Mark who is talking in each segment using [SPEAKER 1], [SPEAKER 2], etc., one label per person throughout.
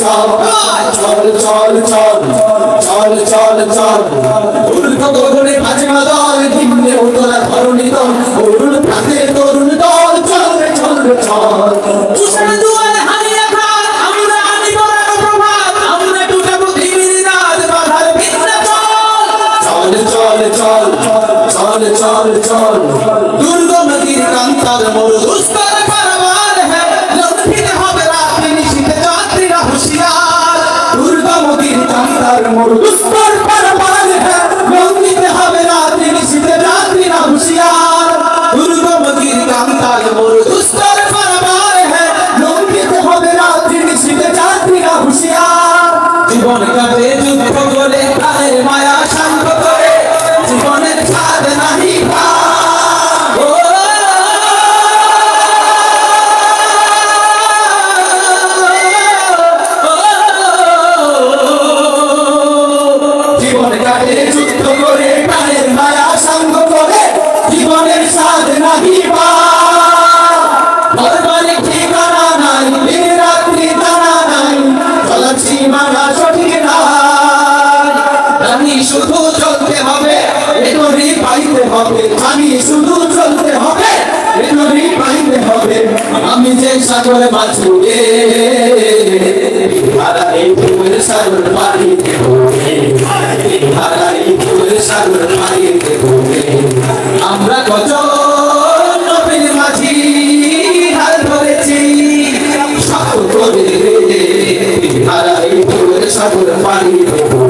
[SPEAKER 1] চল চল চল চল চল চল চল উল্টো গগনে বাজনা দল নিম্নে উতলা ধরণী তল অরুণ পাতে তরুণ দল চল চল চল চল চল চল দুর্গ নদীর কান্তার মোর দুষ্কর চলতে হবে এ পাইতে হবে। আমি শুধু চলতে হবে এ পাইতে হবে। আমি যে সাগরে বাঁচব আমরা কত নবীর মাঝি হাল ধরেছি, সাগর পাইতে হবে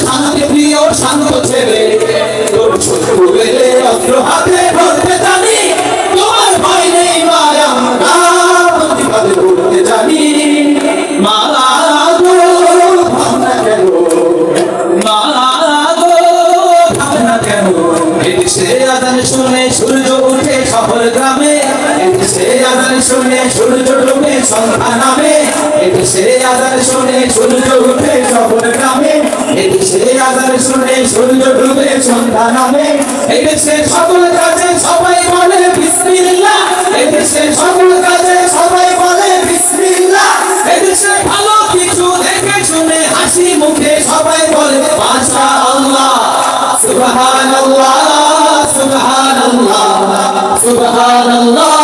[SPEAKER 1] শান্তি প্রিয় শান্ত ছেলে। তোর শত্রু এলে অস্ত্র হাতে ধরতে জানি তোমার ভয় নেই মায়া না করতে জানি মা গো, ভাবনা কেন? মা গো, শুনে সূর্য উঠে শহর গ্রামে এদেশে আদান শুনে সূর্য ডুবে সন্ধ্যা নামে এদেশে আদান শুনে সূর্য উঠে শহর গ্রামে এদেশে আদান শুনে সূর্য ডুবে সন্ধ্যা নামে। এদেশে সকল কাজে সবাই বলে বিসমিল্লাহ। এদেশে সকল কাজে সবাই বলে বিসমিল্লাহ। এদেশে ভালো কিছু দেখে শুনে হাসি মুখে সবাই বলে মাশা আল্লাহ সুবহানাল্লাহ সুবহানাল্লাহ সুবহানাল্লাহ।